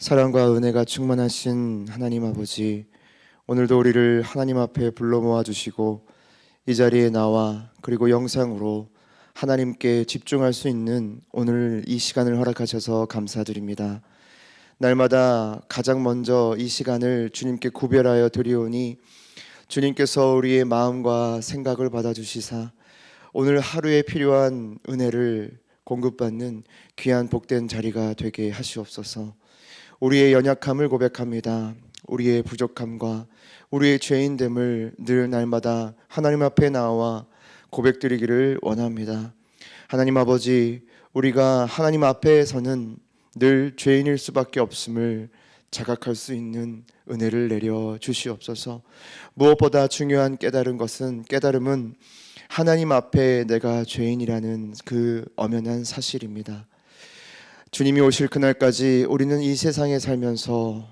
사랑과 은혜가 충만하신 하나님 아버지, 오늘도 우리를 하나님 앞에 불러 모아 주시고 이 자리에 나와 그리고 영상으로 하나님께 집중할 수 있는 오늘 이 시간을 허락하셔서 감사드립니다. 날마다 가장 먼저 이 시간을 주님께 구별하여 드리오니 주님께서 우리의 마음과 생각을 받아 주시사 오늘 하루에 필요한 은혜를 공급받는 귀한 복된 자리가 되게 하시옵소서. 우리의 연약함을 고백합니다. 우리의 부족함과 우리의 죄인됨을 늘 날마다 하나님 앞에 나와 고백드리기를 원합니다. 하나님 아버지, 우리가 하나님 앞에서는 늘 죄인일 수밖에 없음을 자각할 수 있는 은혜를 내려 주시옵소서. 무엇보다 중요한 깨달은 것은 깨달음은 하나님 앞에 내가 죄인이라는 그 엄연한 사실입니다. 주님이 오실 그날까지 우리는 이 세상에 살면서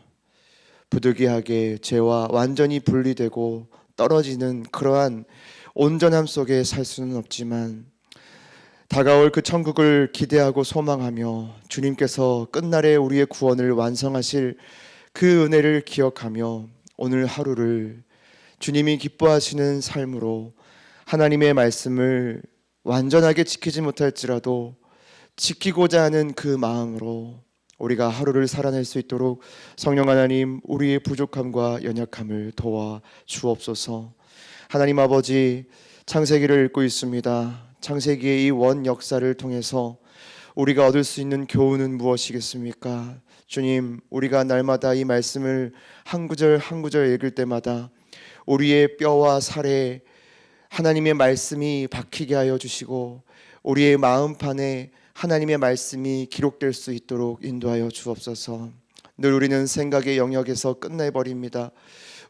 부득이하게 죄와 완전히 분리되고 떨어지는 그러한 온전함 속에 살 수는 없지만 다가올 그 천국을 기대하고 소망하며 주님께서 끝날에 우리의 구원을 완성하실 그 은혜를 기억하며 오늘 하루를 주님이 기뻐하시는 삶으로 하나님의 말씀을 완전하게 지키지 못할지라도 지키고자 하는 그 마음으로 우리가 하루를 살아낼 수 있도록 성령 하나님 우리의 부족함과 연약함을 도와 주옵소서. 하나님 아버지 창세기를 읽고 있습니다. 창세기의 이 원 역사를 통해서 우리가 얻을 수 있는 교훈은 무엇이겠습니까? 주님, 우리가 날마다 이 말씀을 한 구절 한 구절 읽을 때마다 우리의 뼈와 살에 하나님의 말씀이 박히게 하여 주시고 우리의 마음판에 하나님의 말씀이 기록될 수 있도록 인도하여 주옵소서. 늘 우리는 생각의 영역에서 끝내 버립니다.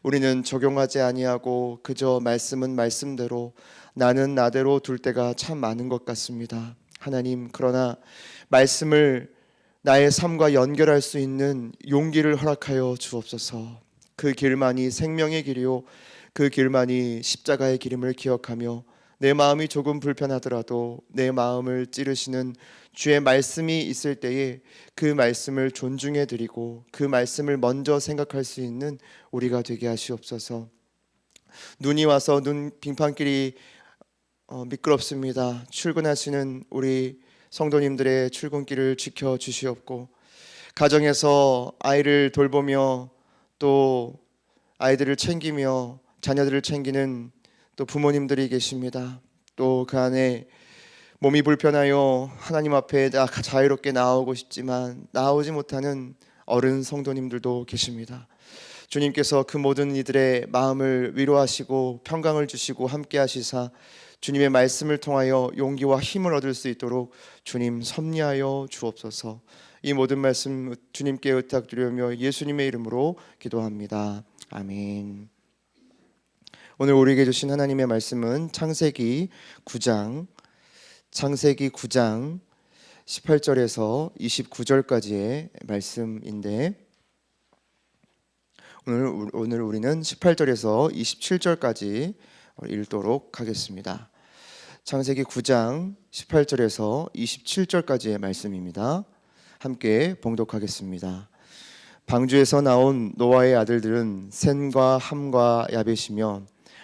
우리는 적용하지 아니하고 그저 말씀은 말씀대로 나는 나대로 둘 때가 참 많은 것 같습니다. 하나님, 그러나 말씀을 나의 삶과 연결할 수 있는 용기를 허락하여 주옵소서. 그 길만이 생명의 길이요 그 길만이 십자가의 길임을 기억하며 내 마음이 조금 불편하더라도 내 마음을 찌르시는 주의 말씀이 있을 때에 그 말씀을 존중해 드리고 그 말씀을 먼저 생각할 수 있는 우리가 되게 하시옵소서. 눈이 와서 눈 빙판길이 어, 미끄럽습니다. 출근하시는 우리 성도님들의 출근길을 지켜 주시옵고 가정에서 아이를 돌보며 또 아이들을 챙기며 자녀들을 챙기는 또 부모님들이 계십니다. 또 그 안에 몸이 불편하여 하나님 앞에 나- 자유롭게 나오고 싶지만 나오지 못하는 어른 성도님들도 계십니다. 주님께서 그 모든 이들의 마음을 위로하시고 평강을 주시고 함께 하시사 주님의 말씀을 통하여 용기와 힘을 얻을 수 있도록 주님 섭리하여 주옵소서. 이 모든 말씀 주님께 의탁드리며 예수님의 이름으로 기도합니다. 아멘. 오늘 우리에게 주신 하나님의 말씀은 창세기 9장 창세기 9장 18절에서 29절까지의 말씀인데 오늘 오늘 우리는 18절에서 27절까지 읽도록 하겠습니다. 창세기 9장 18절에서 27절까지의 말씀입니다. 함께 봉독하겠습니다. 방주에서 나온 노아의 아들들은 셈과 함과 야벳이며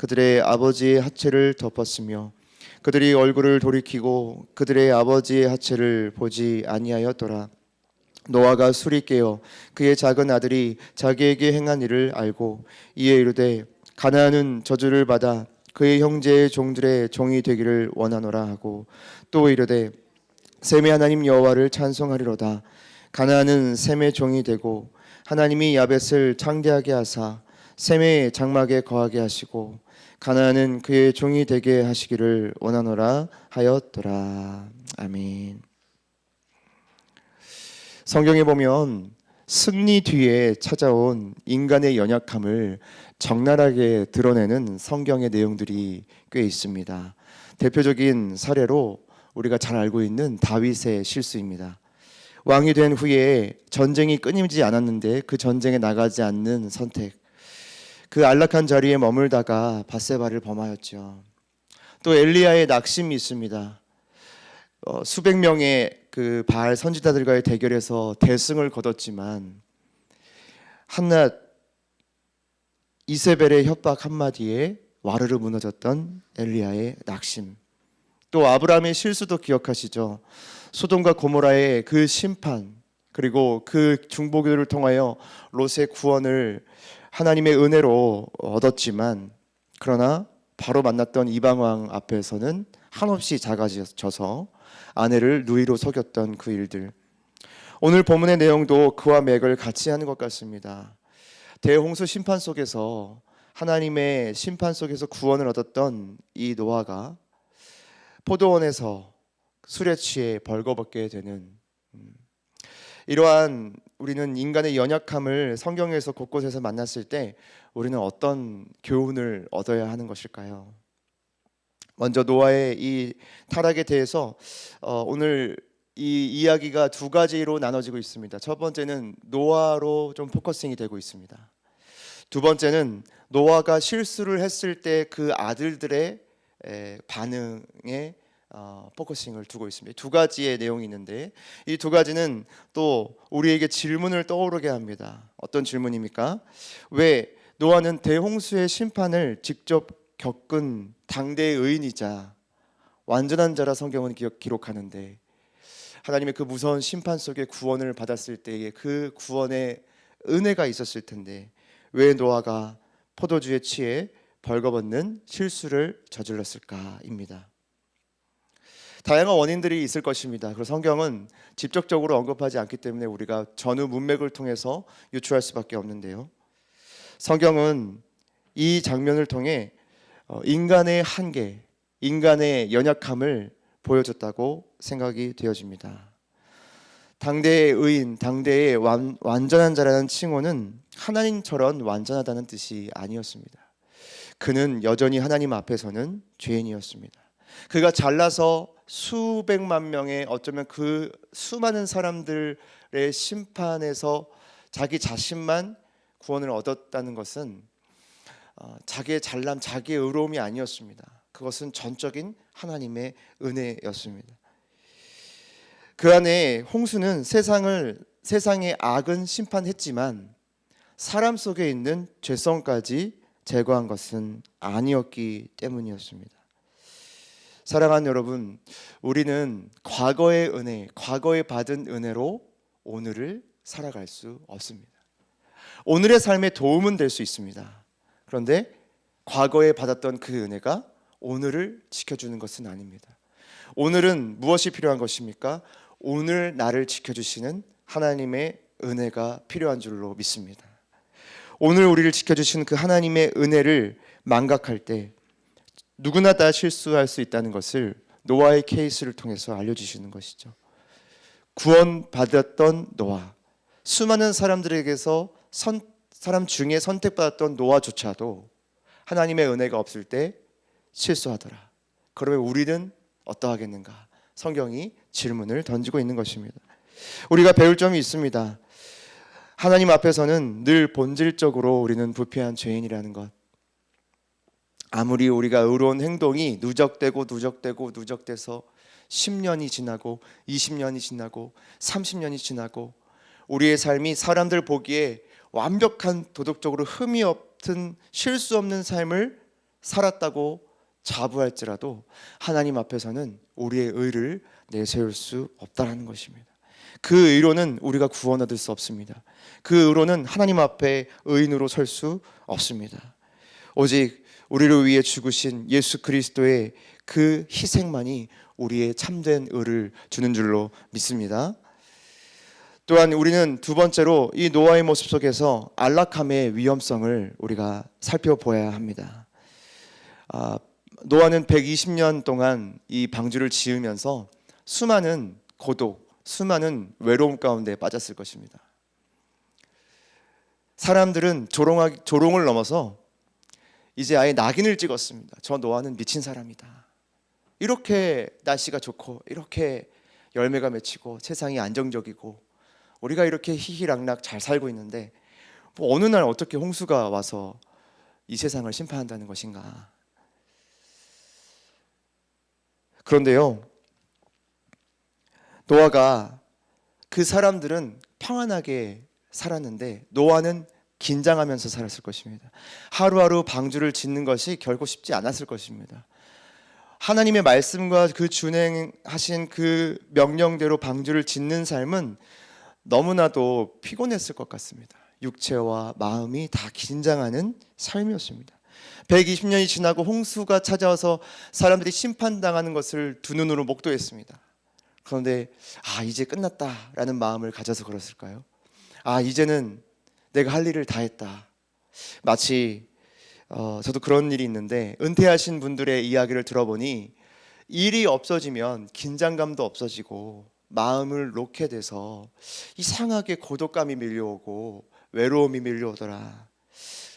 그들의 아버지의 하체를 덮었으며 그들이 얼굴을 돌이키고 그들의 아버지의 하체를 보지 아니하였더라. 노아가 술이 깨어 그의 작은 아들이 자기에게 행한 일을 알고 이에 이르되 가나안은 저주를 받아 그의 형제의 종들의 종이 되기를 원하노라 하고 또 이르되 셈의 하나님 여호와를 찬송하리로다 가나안은 셈의 종이 되고 하나님이 야벳을 창대하게 하사 셈의 장막에 거하게 하시고 가나안은 그의 종이 되게 하시기를 원하노라 하였더라 아멘. 성경에 보면 승리 뒤에 찾아온 인간의 연약함을 적나라하게 드러내는 성경의 내용들이 꽤 있습니다. 대표적인 사례로 우리가 잘 알고 있는 다윗의 실수입니다. 왕이 된 후에 전쟁이 끊이지 않았는데 그 전쟁에 나가지 않는 선택. 그 안락한 자리에 머물다가 바세바를 범하였죠. 또 엘리야의 낙심이 있습니다. 어, 수백 명의 그 바알 선지자들과의 대결에서 대승을 거뒀지만 한낱 이세벨의 협박 한마디에 와르르 무너졌던 엘리야의 낙심. 또 아브라함의 실수도 기억하시죠. 소돔과 고모라의 그 심판 그리고 그 중보기도를 통하여 롯의 구원을 하나님의 은혜로 얻었지만 그러나 바로 만났던 이방 왕 앞에서는 한없이 작아져서 아내를 누이로 속였던 그 일들. 오늘 본문의 내용도 그와 맥을 같이 하는 것 같습니다. 대홍수 심판 속에서 하나님의 심판 속에서 구원을 얻었던 이 노아가 포도원에서 술에 취해 벌거벗게 되는 음, 이러한 우리는 인간의 연약함을 성경에서 곳곳에서 만났을 때 우리는 어떤 교훈을 얻어야 하는 것일까요? 먼저 노아의 이 타락에 대해서 어, 오늘 이 이야기가 두 가지로 나눠지고 있습니다. 첫 번째는 노아로 좀 포커싱이 되고 있습니다. 두 번째는 노아가 실수를 했을 때 그 아들들의 에, 반응에 어, 포커싱을 두고 있습니다. 두 가지의 내용이 있는데 이 두 가지는 또 우리에게 질문을 떠오르게 합니다. 어떤 질문입니까? 왜 노아는 대홍수의 심판을 직접 겪은 당대의 의인이자 완전한 자라 성경은 기록, 기록하는데 하나님의 그 무서운 심판 속에 구원을 받았을 때에 그 구원의 은혜가 있었을 텐데 왜 노아가 포도주에 취해 벌거벗는 실수를 저질렀을까입니다. 다양한 원인들이 있을 것입니다. 그리고 성경은 직접적으로 언급하지 않기 때문에 우리가 전후 문맥을 통해서 유추할 수밖에 없는데요. 성경은 이 장면을 통해 어, 인간의 한계, 인간의 연약함을 보여줬다고 생각이 되어집니다. 당대의 의인, 당대의 완, 완전한 자라는 칭호는 하나님처럼 완전하다는 뜻이 아니었습니다. 그는 여전히 하나님 앞에서는 죄인이었습니다. 그가 잘나서 수백만 명의 어쩌면 그 수많은 사람들의 심판에서 자기 자신만 구원을 얻었다는 것은 어, 자기의 잘남, 자기의 의로움이 아니었습니다. 그것은 전적인 하나님의 은혜였습니다. 그 안에 홍수는 세상을 세상의 악은 심판했지만 사람 속에 있는 죄성까지 제거한 것은 아니었기 때문이었습니다. 사랑하는 여러분, 우리는 과거의 은혜, 과거에 받은 은혜로 오늘을 살아갈 수 없습니다. 오늘의 삶에 도움은 될 수 있습니다. 그런데 과거에 받았던 그 은혜가 오늘을 지켜주는 것은 아닙니다. 오늘은 무엇이 필요한 것입니까? 오늘 나를 지켜주시는 하나님의 은혜가 필요한 줄로 믿습니다. 오늘 우리를 지켜주신 그 하나님의 은혜를 망각할 때 누구나 다 실수할 수 있다는 것을 노아의 케이스를 통해서 알려주시는 것이죠. 구원받았던 노아, 수많은 사람들에게서 선, 사람 중에 선택받았던 노아조차도 하나님의 은혜가 없을 때 실수하더라. 그러면 우리는 어떠하겠는가? 성경이 질문을 던지고 있는 것입니다. 우리가 배울 점이 있습니다. 하나님 앞에서는 늘 본질적으로 우리는 부패한 죄인이라는 것. 아무리 우리가 의로운 행동이 누적되고 누적되고 누적돼서 10년이 지나고 20년이 지나고 30년이 지나고 우리의 삶이 사람들 보기에 완벽한 도덕적으로 흠이 없든 실수 없는 삶을 살았다고 자부할지라도 하나님 앞에서는 우리의 의를 내세울 수 없다라는 것입니다. 그 의로는 우리가 구원 얻을 수 없습니다. 그 의로는 하나님 앞에 의인으로 설 수 없습니다. 오직 우리를 위해 죽으신 예수 그리스도의 그 희생만이 우리의 참된 의를 주는 줄로 믿습니다. 또한 우리는 두 번째로 이 노아의 모습 속에서 안락함의 위험성을 우리가 살펴보아야 합니다. 아, 노아는 120년 동안 이 방주를 지으면서 수많은 고독, 수많은 외로움 가운데 빠졌을 것입니다. 사람들은 조롱하, 조롱을 넘어서 이제 아예 낙인을 찍었습니다. 저 노아는 미친 사람이다. 이렇게 날씨가 좋고 이렇게 열매가 맺히고 세상이 안정적이고 우리가 이렇게 희희락락 잘 살고 있는데 뭐 어느 날 어떻게 홍수가 와서 이 세상을 심판한다는 것인가? 그런데요. 노아가 그 사람들은 평안하게 살았는데 노아는 긴장하면서 살았을 것입니다. 하루하루 방주를 짓는 것이 결코 쉽지 않았을 것입니다. 하나님의 말씀과 그 준행하신 그 명령대로 방주를 짓는 삶은 너무나도 피곤했을 것 같습니다. 육체와 마음이 다 긴장하는 삶이었습니다. 120년이 지나고 홍수가 찾아와서 사람들이 심판당하는 것을 두 눈으로 목도했습니다. 그런데 아 이제 끝났다라는 마음을 가져서 그랬을까요? 아 이제는 내가 할 일을 다 했다. 마치 어, 저도 그런 일이 있는데 은퇴하신 분들의 이야기를 들어보니 일이 없어지면 긴장감도 없어지고 마음을 놓게 돼서 이상하게 고독감이 밀려오고 외로움이 밀려오더라.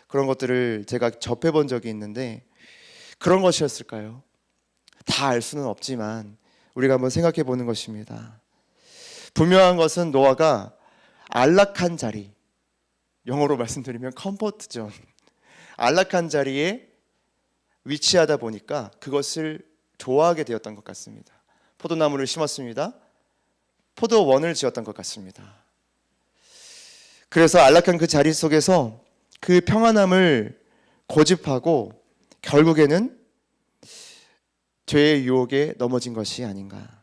그런 것들을 제가 접해본 적이 있는데 그런 것이었을까요? 다 알 수는 없지만 우리가 한번 생각해 보는 것입니다. 분명한 것은 노아가 안락한 자리, 영어로 말씀드리면 컴포트 존, 안락한 자리에 위치하다 보니까 그것을 좋아하게 되었던 것 같습니다. 포도나무를 심었습니다. 포도 원을 지었던 것 같습니다. 그래서 안락한 그 자리 속에서 그 평안함을 고집하고 결국에는 죄의 유혹에 넘어진 것이 아닌가.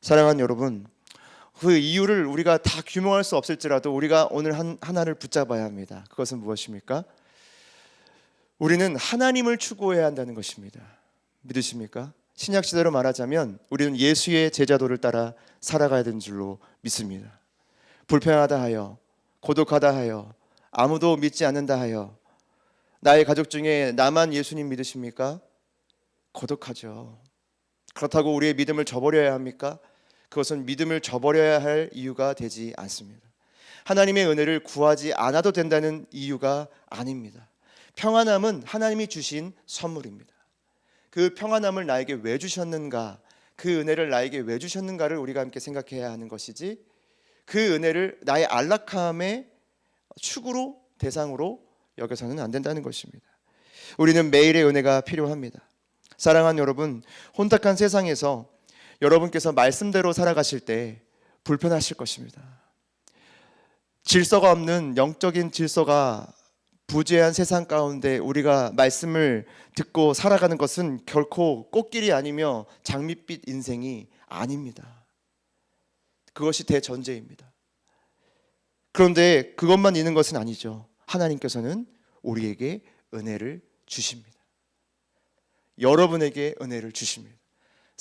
사랑하는 여러분, 그 이유를 우리가 다 규명할 수 없을지라도 우리가 오늘 한, 하나를 붙잡아야 합니다. 그것은 무엇입니까? 우리는 하나님을 추구해야 한다는 것입니다. 믿으십니까? 신약 시대로 말하자면 우리는 예수의 제자도를 따라 살아가야 되는 줄로 믿습니다. 불평하다 하여 고독하다 하여 아무도 믿지 않는다 하여 나의 가족 중에 나만 예수님 믿으십니까? 고독하죠. 그렇다고 우리의 믿음을 저버려야 합니까? 그것은 믿음을 저버려야 할 이유가 되지 않습니다. 하나님의 은혜를 구하지 않아도 된다는 이유가 아닙니다. 평안함은 하나님이 주신 선물입니다. 그 평안함을 나에게 왜 주셨는가? 그 은혜를 나에게 왜 주셨는가를 우리가 함께 생각해야 하는 것이지 그 은혜를 나의 안락함의 축으로 대상으로 여겨서는 안 된다는 것입니다. 우리는 매일의 은혜가 필요합니다. 사랑하는 여러분, 혼탁한 세상에서 여러분께서 말씀대로 살아가실 때 불편하실 것입니다. 질서가 없는 영적인 질서가 부재한 세상 가운데 우리가 말씀을 듣고 살아가는 것은 결코 꽃길이 아니며 장밋빛 인생이 아닙니다. 그것이 대전제입니다. 그런데 그것만 있는 것은 아니죠. 하나님께서는 우리에게 은혜를 주십니다. 여러분에게 은혜를 주십니다.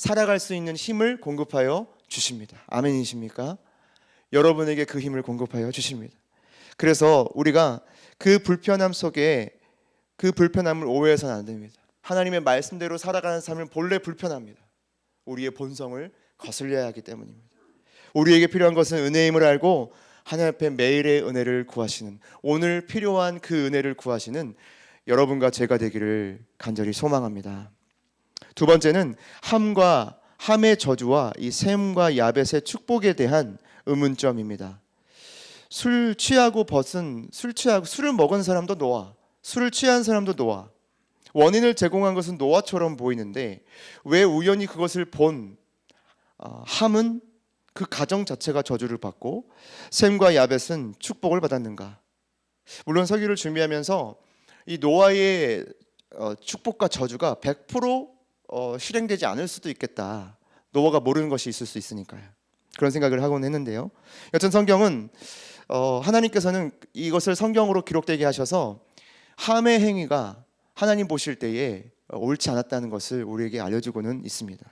살아갈 수 있는 힘을 공급하여 주십니다. 아멘이십니까? 여러분에게 그 힘을 공급하여 주십니다. 그래서 우리가 그 불편함 속에 그 불편함을 오해해서는 안 됩니다. 하나님의 말씀대로 살아가는 삶은 본래 불편합니다. 우리의 본성을 거슬려야 하기 때문입니다. 우리에게 필요한 것은 은혜임을 알고 하나님 앞에 매일의 은혜를 구하시는 오늘 필요한 그 은혜를 구하시는 여러분과 제가 되기를 간절히 소망합니다. 두 번째는 함과 함의 저주와 이 셈과 야벳의 축복에 대한 의문점입니다. 술 취하고 벗은 술 취하고 술을 먹은 사람도 노아, 술을 취한 사람도 노아. 원인을 제공한 것은 노아처럼 보이는데 왜 우연히 그것을 본 어, 함은 그 가정 자체가 저주를 받고 셈과 야벳은 축복을 받았는가? 물론 설교를 준비하면서 이 노아의 어, 축복과 저주가 100% 어, 실행되지 않을 수도 있겠다. 노아가 모르는 것이 있을 수 있으니까요. 그런 생각을 하곤 했는데요. 여튼 성경은 어, 하나님께서는 이것을 성경으로 기록되게 하셔서 함의 행위가 하나님 보실 때에 옳지 않았다는 것을 우리에게 알려주고는 있습니다.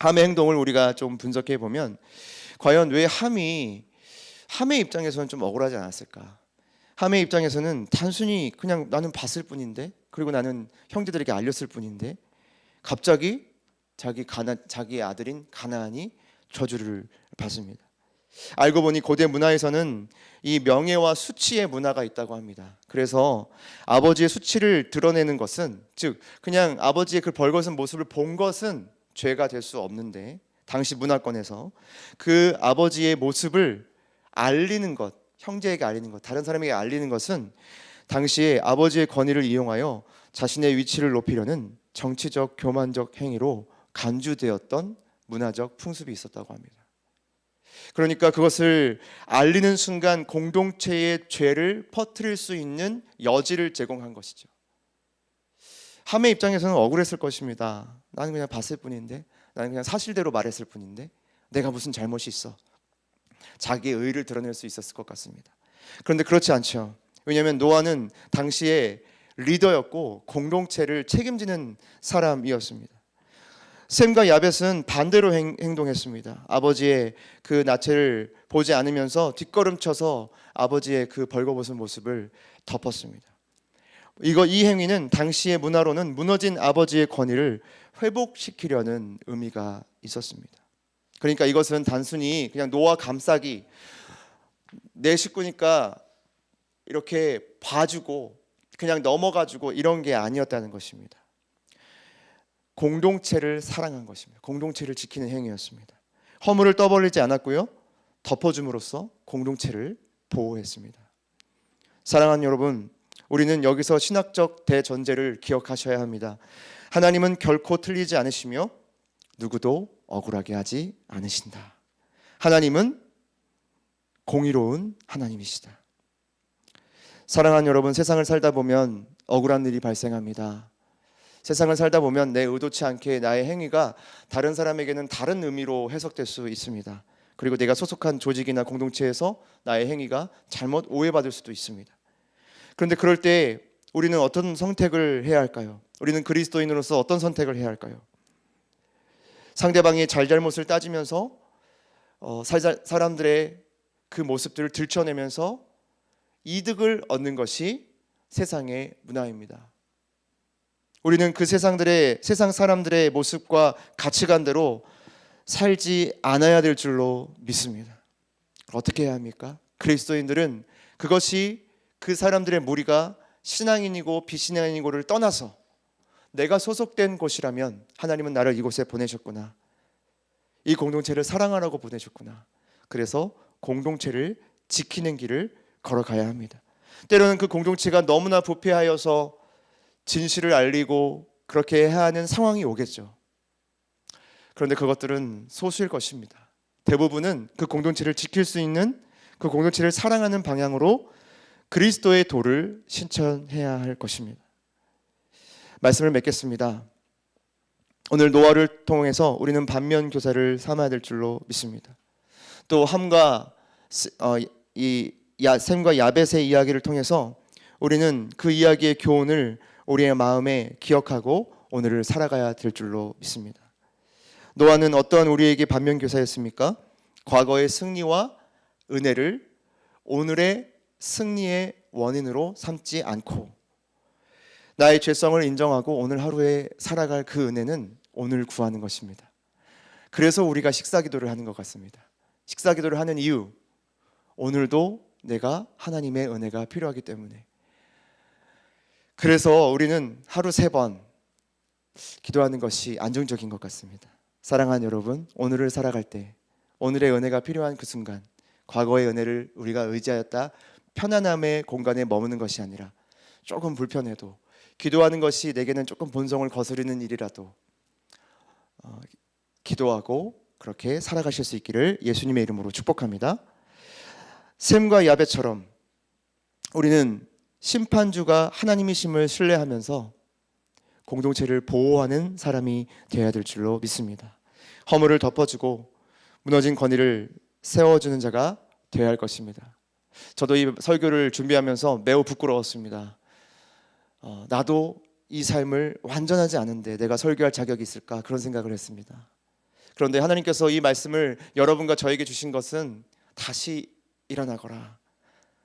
함의 행동을 우리가 좀 분석해 보면 과연 왜 함이 함의 입장에서는 좀 억울하지 않았을까? 함의 입장에서는 단순히 그냥 나는 봤을 뿐인데 그리고 나는 형제들에게 알렸을 뿐인데 갑자기 자기 가나 자기의 아들인 가나안이 저주를 받습니다. 알고 보니 고대 문화에서는 이 명예와 수치의 문화가 있다고 합니다. 그래서 아버지의 수치를 드러내는 것은 즉 그냥 아버지의 그 벌거벗은 모습을 본 것은 죄가 될 수 없는데 당시 문화권에서 그 아버지의 모습을 알리는 것, 형제에게 알리는 것, 다른 사람에게 알리는 것은 당시에 아버지의 권위를 이용하여 자신의 위치를 높이려는 정치적 교만적 행위로 간주되었던 문화적 풍습이 있었다고 합니다. 그러니까 그것을 알리는 순간 공동체의 죄를 퍼뜨릴 수 있는 여지를 제공한 것이죠. 함의 입장에서는 억울했을 것입니다. 나는 그냥 봤을 뿐인데, 나는 그냥 사실대로 말했을 뿐인데, 내가 무슨 잘못이 있어? 자기의 의를 드러낼 수 있었을 것 같습니다. 그런데 그렇지 않죠. 왜냐하면 노아는 당시에 리더였고 공동체를 책임지는 사람이었습니다. 샘과 야벳은 반대로 행, 행동했습니다. 아버지의 그 나체를 보지 않으면서 뒷걸음쳐서 아버지의 그 벌거벗은 모습을 덮었습니다. 이거 이 행위는 당시의 문화로는 무너진 아버지의 권위를 회복시키려는 의미가 있었습니다. 그러니까 이것은 단순히 그냥 노아 감싸기 내 식구니까 이렇게 봐주고 그냥 넘어가지고 이런 게 아니었다는 것입니다. 공동체를 사랑한 것입니다. 공동체를 지키는 행위였습니다. 허물을 떠벌리지 않았고요. 덮어줌으로써 공동체를 보호했습니다. 사랑하는 여러분, 우리는 여기서 신학적 대전제를 기억하셔야 합니다. 하나님은 결코 틀리지 않으시며 누구도 억울하게 하지 않으신다. 하나님은 공의로운 하나님이시다. 사랑하는 여러분, 세상을 살다 보면 억울한 일이 발생합니다. 세상을 살다 보면 내 의도치 않게 나의 행위가 다른 사람에게는 다른 의미로 해석될 수 있습니다. 그리고 내가 소속한 조직이나 공동체에서 나의 행위가 잘못 오해받을 수도 있습니다. 그런데 그럴 때 우리는 어떤 선택을 해야 할까요? 우리는 그리스도인으로서 어떤 선택을 해야 할까요? 상대방의 잘잘못을 따지면서 어, 사람들의 그 모습들을 들춰내면서 이득을 얻는 것이 세상의 문화입니다. 우리는 그 세상들의 세상 사람들의 모습과 가치관대로 살지 않아야 될 줄로 믿습니다. 어떻게 해야 합니까? 그리스도인들은 그것이 그 사람들의 무리가 신앙인이고 비신앙인이고를 떠나서 내가 소속된 곳이라면 하나님은 나를 이곳에 보내셨구나. 이 공동체를 사랑하라고 보내셨구나. 그래서 공동체를 지키는 길을 걸어가야 합니다. 때로는 그 공동체가 너무나 부패하여서 진실을 알리고 그렇게 해야 하는 상황이 오겠죠. 그런데 그것들은 소수일 것입니다. 대부분은 그 공동체를 지킬 수 있는 그 공동체를 사랑하는 방향으로 그리스도의 도를 신천해야 할 것입니다. 말씀을 맺겠습니다. 오늘 노아를 통해서 우리는 반면 교사를 삼아야 될 줄로 믿습니다. 또 함과 어, 이 야, 샘과 야벳의 이야기를 통해서 우리는 그 이야기의 교훈을 우리의 마음에 기억하고 오늘을 살아가야 될 줄로 믿습니다. 노아는 어떠한 우리에게 반면 교사였습니까? 과거의 승리와 은혜를 오늘의 승리의 원인으로 삼지 않고 나의 죄성을 인정하고 오늘 하루에 살아갈 그 은혜는 오늘 구하는 것입니다. 그래서 우리가 식사 기도를 하는 것 같습니다. 식사 기도를 하는 이유 오늘도 내가 하나님의 은혜가 필요하기 때문에 그래서 우리는 하루 세 번 기도하는 것이 안정적인 것 같습니다. 사랑하는 여러분, 오늘을 살아갈 때 오늘의 은혜가 필요한 그 순간 과거의 은혜를 우리가 의지하였다 편안함의 공간에 머무는 것이 아니라 조금 불편해도 기도하는 것이 내게는 조금 본성을 거스르는 일이라도 어, 기도하고 그렇게 살아가실 수 있기를 예수님의 이름으로 축복합니다. 샘과 야베처럼 우리는 심판주가 하나님이심을 신뢰하면서 공동체를 보호하는 사람이 되어야 될 줄로 믿습니다. 허물을 덮어주고 무너진 권위를 세워주는 자가 되어야 할 것입니다. 저도 이 설교를 준비하면서 매우 부끄러웠습니다. 어, 나도 이 삶을 완전하지 않은데 내가 설교할 자격이 있을까 그런 생각을 했습니다. 그런데 하나님께서 이 말씀을 여러분과 저에게 주신 것은 다시 일어나거라,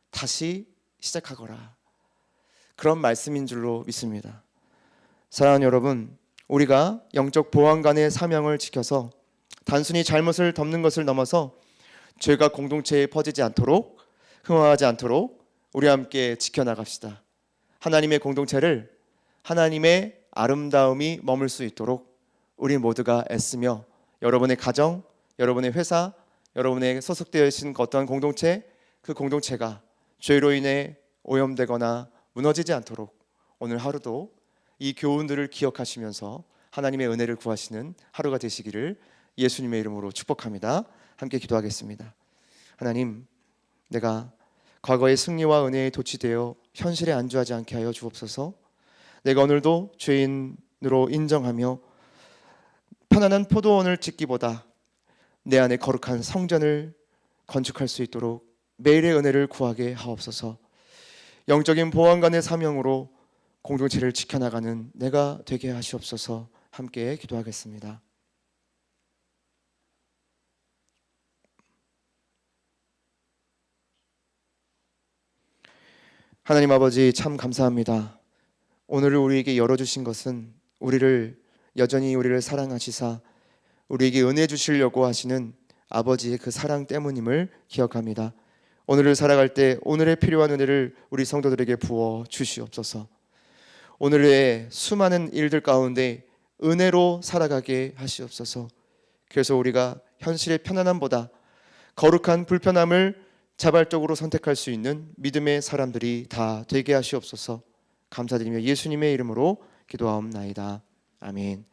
다시 시작하거라 그런 말씀인 줄로 믿습니다. 사랑하는 여러분, 우리가 영적 보안관의 사명을 지켜서 단순히 잘못을 덮는 것을 넘어서 죄가 공동체에 퍼지지 않도록 흥황하지 않도록 우리 함께 지켜나갑시다. 하나님의 공동체를 하나님의 아름다움이 머물 수 있도록 우리 모두가 애쓰며 여러분의 가정, 여러분의 회사, 여러분의 소속되어 있는 어떠한 공동체 그 공동체가 죄로 인해 오염되거나 무너지지 않도록 오늘 하루도 이 교훈들을 기억하시면서 하나님의 은혜를 구하시는 하루가 되시기를 예수님의 이름으로 축복합니다. 함께 기도하겠습니다. 하나님, 내가 과거의 승리와 은혜에 도취되어 현실에 안주하지 않게 하여 주옵소서. 내가 오늘도 죄인으로 인정하며 편안한 포도원을 짓기보다 내 안에 거룩한 성전을 건축할 수 있도록 매일의 은혜를 구하게 하옵소서. 영적인 보안관의 사명으로 공동체를 지켜나가는 내가 되게 하시옵소서. 함께 기도하겠습니다. 하나님 아버지 참 감사합니다. 오늘을 우리에게 열어주신 것은 우리를 여전히 우리를 사랑하시사 우리에게 은혜 주시려고 하시는 아버지의 그 사랑 때문임을 기억합니다. 오늘을 살아갈 때 오늘의 필요한 은혜를 우리 성도들에게 부어 주시옵소서. 오늘의 수많은 일들 가운데 은혜로 살아가게 하시옵소서. 그래서 우리가 현실의 편안함보다 거룩한 불편함을 자발적으로 선택할 수 있는 믿음의 사람들이 다 되게 하시옵소서. 감사드리며 예수님의 이름으로 기도하옵나이다. 아멘.